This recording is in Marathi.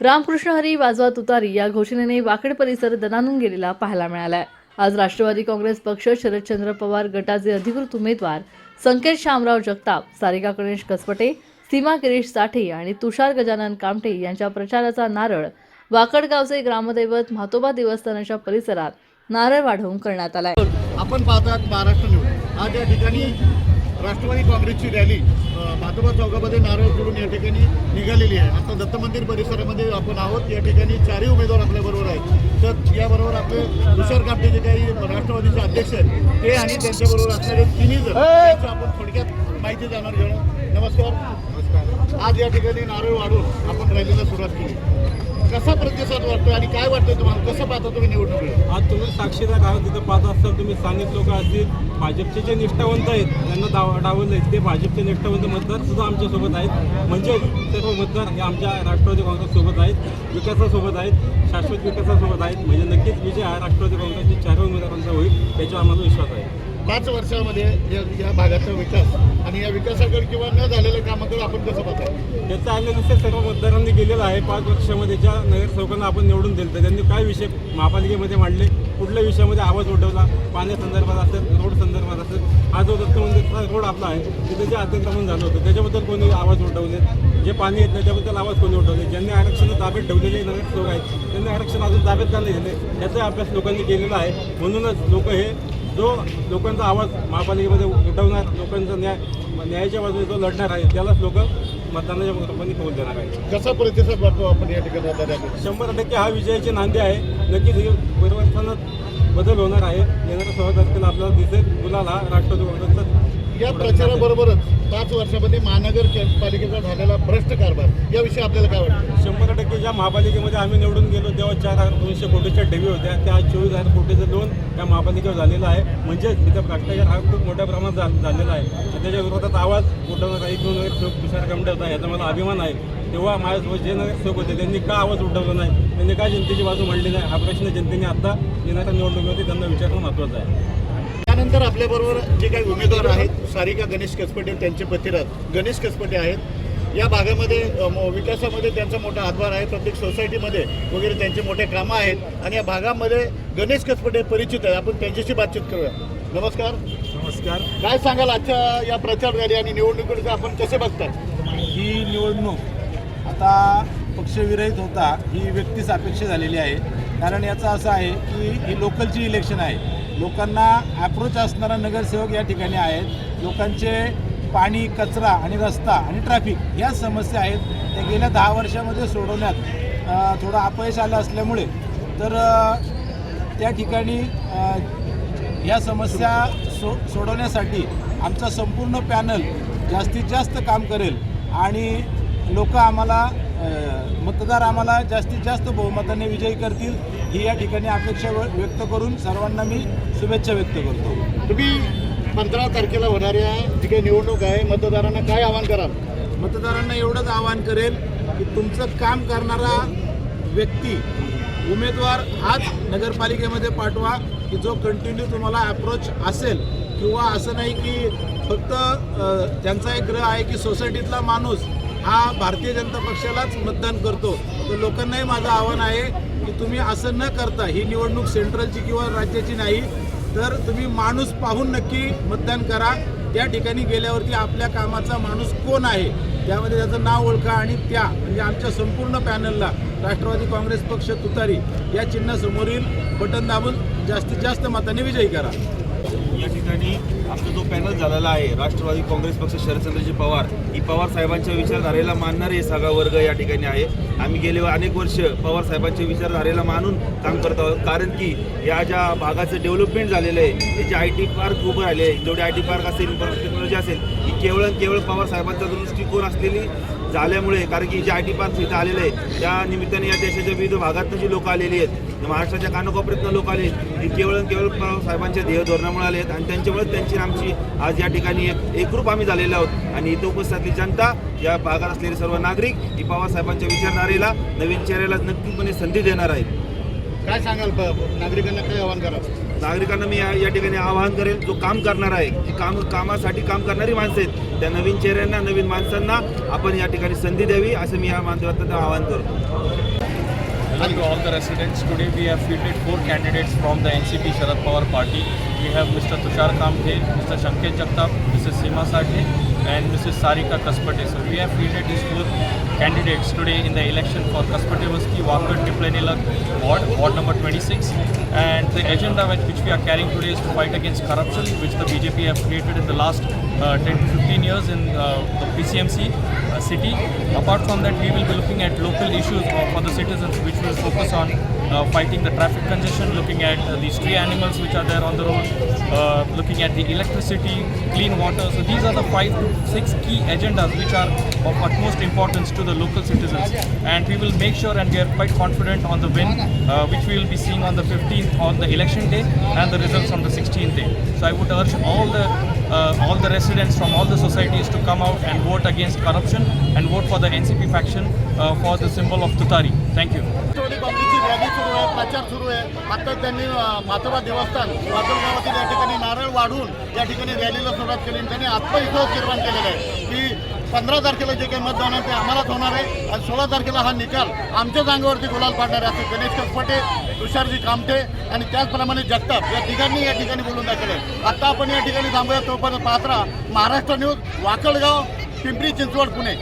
रामकृष्ण हरी वाजवा तुतारी या घोषणेने वाकड परिसर दणानून गेलेला पाहायला मिळालाय. आज राष्ट्रवादी काँग्रेस पक्ष शरदचंद्र पवार गटाचे अधिकृत उमेदवार संकेत शामराव जगताप सारिका गणेश कसपटे सीमा गिरीश साठे आणि तुषार गजानन कामठे यांच्या प्रचाराचा नारळ वाकडगावचे ग्रामदैवत म्हातोबा देवस्थानाच्या परिसरात नारळ वाढवून करण्यात आलाय. आपण पाहतात महाराष्ट्र न्यूज आज या ठिकाणी राष्ट्रवादी काँग्रेसची रॅली भातोबा चौकामध्ये नारळ फोडून या ठिकाणी निघालेली आहे. आता दत्त मंदिर परिसरामध्ये आपण आहोत. या ठिकाणी चारही उमेदवार आपल्याबरोबर आहेत. तर याबरोबर आपले तुषार कापटे जे काही राष्ट्रवादीचे अध्यक्ष आहेत ते आणि त्यांच्याबरोबर असणारे तिन्ही जण आपण थोडक्यात माहिती जाणार घेऊ नमस्कार. नमस्कार. आज या ठिकाणी नारळ वाढून आपण रॅलीला सुरुवात केली. कसा प्रतिसाद वाटतो आणि काय वाटतं तुम्हाला? कसं पाहता तुम्ही निवडणूक? आज तुम्ही साक्षीदार आहात तिथं पाहत असताल तुम्ही सांगितलं का असतील भाजपचे जे निष्ठावंत आहेत त्यांना डाव डावलले ते भाजपचे निष्ठावंत मतदार सुद्धा आमच्यासोबत आहेत. म्हणजे सर्व मतदार हे आमच्या राष्ट्रवादी काँग्रेससोबत आहेत विकासासोबत आहेत शाश्वत विकासासोबत आहेत. म्हणजे नक्कीच विजय हा राष्ट्रवादी काँग्रेसचे चार उमेदवारांचा होईल याच्यावर आम्हाला विश्वास आहे. पाच वर्षामध्ये या या भागाचा विकास आणि या विकासाकडे किंवा न झालेल्या कामाकडे आपण कसं पाहतो त्याचं अनालिसिस सर्व मतदारांनी केलेलं आहे. पाच वर्षामध्ये ज्या नगरसेवकांना आपण निवडून दिलं तर त्यांनी काय विषय महापालिकेमध्ये मांडले? कुठल्या विषयामध्ये आवाज उठवला? पाण्यासंदर्भात असेल रोड संदर्भात असेल हा जो दत्त रोड आपला आहे तिथे जे अतिक्रमण झालं होतं त्याच्याबद्दल कोणी आवाज उठवले? जे पाणी येत नाही त्याबद्दल आवाज कोणी उठवले? ज्यांनी आरक्षण ताब्यात ठेवलेले नगरसेवक आहेत त्यांनी आरक्षण अजून ताब्यात का नाही दिले याचा अभ्यास लोकांनी केलेला आहे. म्हणूनच लोक हे जो लोकांचा आवाज महापालिकेमध्ये उठवणार लोकांचा न्याय न्यायाच्या बाजूने जो लढणार आहे त्यालाच लोक मतदानाच्या रूपाने कौल देणार आहे कसा प्रतिसाद वाटतो आपण या ठिकाणी? शंभर टक्के हा विजयाची नांदी आहे. नक्कीच ही परिवर्तनात बदल होणार आहे. येणाऱ्या सोळा तारखेला आपल्याला दिसेल. मुलाला राष्ट्रवादी काँग्रेसचा या प्रचाराबरोबरच पाच वर्षामध्ये महानगर पालिकेचा झालेला भ्रष्ट कारभार याविषयी आपल्याला काय वाटतं? शंभर टक्के ज्या महापालिकेमध्ये आम्ही निवडून गेलो तेव्हा चार हजार दोनशे कोटीच्या ठेवी होत्या. त्या चोवीस हजार कोटीचं लोन त्या महापालिकेवर झालेलं आहे. म्हणजेच तिथं भ्रष्टाचार हा खूप मोठ्या प्रमाणात झा- झालेला आहे. आणि त्याच्या विरोधात आवाज उठवणारा एक दोन नगरसेवक तुषार गमडे होता याचा मला अभिमान आहे. तेव्हा माझ्यासोबत जे नगरसेवक होते त्यांनी का आवाज उठवला नाही? त्यांनी का जनतेची बाजू मांडली नाही? हा प्रश्न जनतेने आता येणाऱ्या निवडणुकीमध्ये त्यांना विचारणं महत्त्वाचं आहे. त्यानंतर आपल्याबरोबर जे काही उमेदवार आहेत सारिका गणेश कसपटे त्यांचे पतिरथ गणेश कसपटे आहेत. या भागामध्ये विकासामध्ये त्यांचा मोठा हातभार आहे. प्रत्येक सोसायटीमध्ये वगैरे त्यांचे मोठे कामं आहेत. आणि या भागामध्ये गणेश कसपटे परिचित आहे आपण त्यांच्याशी बातचीत करूया. नमस्कार. नमस्कार. काय सांगाल आजच्या या प्रचार रॅली आणि निवडणुकीचं आपण कसे बघतात? ही निवडणूक आता पक्षविरहित होता ही व्यक्तीसापेक्ष झालेली आहे. कारण याचं असं आहे की ही लोकलची इलेक्शन आहे. लोकांना ॲप्रोच असणारा नगरसेवक या ठिकाणी आहेत. लोकांचे पाणी कचरा आणि रस्ता आणि ट्रॅफिक या समस्या आहेत. त्या गेल्या दहा वर्षामध्ये सोडवण्यात थोडं अपयश आलं असल्यामुळे. तर त्या ठिकाणी या समस्या सो सोडवण्यासाठी आमचा संपूर्ण पॅनल जास्तीत जास्त काम करेल आणि लोक आम्हाला मतदार आम्हाला जास्तीत जास्त बहुमताने विजयी करतील. ही या ठिकाणी अपेक्षा व्यक्त करून सर्वांना मी शुभेच्छा व्यक्त करतो. तुम्ही पंधरा तारखेला होणाऱ्या जी काही निवडणूक आहे मतदारांना काय आवाहन कराल? मतदारांना एवढंच आवाहन करेल की तुमचं काम करणारा व्यक्ती उमेदवार हाच नगरपालिकेमध्ये पाठवा की जो कंटिन्यू तुम्हाला अप्रोच असेल किंवा असं नाही की फक्त त्यांचा एक ग्रह आहे की सोसायटीतला माणूस हा भारतीय जनता पक्षालाच मतदान करतो. तर लोकांनाही माझं आव्हान आहे तुम्ही असं न करता ही निवडणूक सेंट्रलची किंवा राज्याची नाही तर तुम्ही माणूस पाहून नक्की मतदान करा. त्या ठिकाणी गेल्यावरती आपल्या कामाचा माणूस कोण आहे त्यामध्ये त्याचं नाव ओळखा आणि त्या म्हणजे आमच्या संपूर्ण पॅनलला राष्ट्रवादी काँग्रेस पक्ष तुतारी या चिन्हासमोरील बटन दाबून जास्तीत जास्त मताने विजयी करा. या ठिकाणी आमचा जो पॅनल झालेला आहे राष्ट्रवादी काँग्रेस पक्ष शरदचंद्रजी पवार ही पवार साहेबांच्या विचारधारेला मानणारे सगळा वर्ग या ठिकाणी आहे. आम्ही गेले अनेक वर्ष पवार साहेबांच्या विचारधारेला मानून काम करत आहोत. कारण की या ज्या भागाचं डेव्हलपमेंट झालेलं आहे त्याचे आय टी पार्क उभं राहिले जेवढे आय टी पार्क असेल इन्फॉर्मेशन टेक्नॉलॉजी असेल ही केवळ केवळ पवार साहेबांचा दृष्टिकोन असलेली झाल्यामुळे कारण की जे आय टी पार्क इथं आलेले आहेत त्या निमित्ताने या देशाच्या विविध भागातून जी लोकं आलेली आहेत. महाराष्ट्राच्या कानाकोपऱ्यातनं लोक आले ही केवळ केवळ साहेबांच्या ध्येय धोरणामुळे आले आहेत आणि त्यांच्यामुळे त्यांची आमची आज या ठिकाणी एक एकरूप आम्ही झालेलो आहोत. आणि इथं उपस्थितली जनता या भागात असलेले सर्व नागरिक ही पवार साहेबांच्या विचारधारेला नवीन चेहऱ्याला नक्कीपणे संधी देणार आहेत. काय सांगाल नागरिकांना काय आवाहन करावं नागरिकांना मी या ठिकाणी आवाहन करेल जो काम करणार आहे काम कामासाठी काम करणारी माणसं आहेत त्या नवीन चेहऱ्यांना नवीन माणसांना आपण या ठिकाणी संधी द्यावी असं मी या माध्यमातून आवाहन करतो Hello to all the residents. Today we have fielded four candidates from the NCP Sharad Pawar party. We have Mr. Tushar Kamte, Mr. Shanket Jagtap, Mrs. Seema Sathe and Mrs. Sarika Kaspate. So we have fielded these four candidates today in the election for Kaspatevaski Wakad Tiplenilak ward, ward number 26. And the agenda which we are carrying today is to fight against corruption, which the BJP have created in the last uh, 10 to 15 years in uh, the PCMC uh, city. Apart from that, we will be looking at local issues for- for the citizens, which will focus on fighting the traffic congestion, looking at uh, the stray animals which are there on the road, uh, looking at the electricity, clean water. So these are the five to six key agendas which are of utmost importance to the local citizens. And we will make sure, and we are quite confident on the win, uh, which we will be seeing on the 15th on the election day, and the results on the 16th day. So I would urge all the uh, all the residents from all the societies to come out and vote against corruption and vote for the NCP faction uh, for the symbol of Tutari. Thank you. Rashtrawadi काँग्रेसची रॅली सुरू आहे प्रचार सुरू आहे आता त्यांनी अं, मातोबा देवस्थान वादळ गावातील या ठिकाणी नारळ वाढवून या ठिकाणी रॅलीला सुरुवात केली आणि त्यांनी आत्मविश्वास निर्माण केलेला आहे की पंधरा तारखेला जे काही मतदान आहे ते आम्हालाच होणार आहे. आणि सोळा तारखेला हा निकाल आमच्याच अंगावरती गुलाल पाडणार आहे. असे गणेश कसपटे तुषारजी कामठे आणि त्याचप्रमाणे जगताप या तिघांनी या ठिकाणी बोलून दाखवलं आहे. आता आपण या ठिकाणी थांबूया. तोपर्यंत पात्रा महाराष्ट्र न्यूज वाकळगाव पिंपरी चिंचवड पुणे.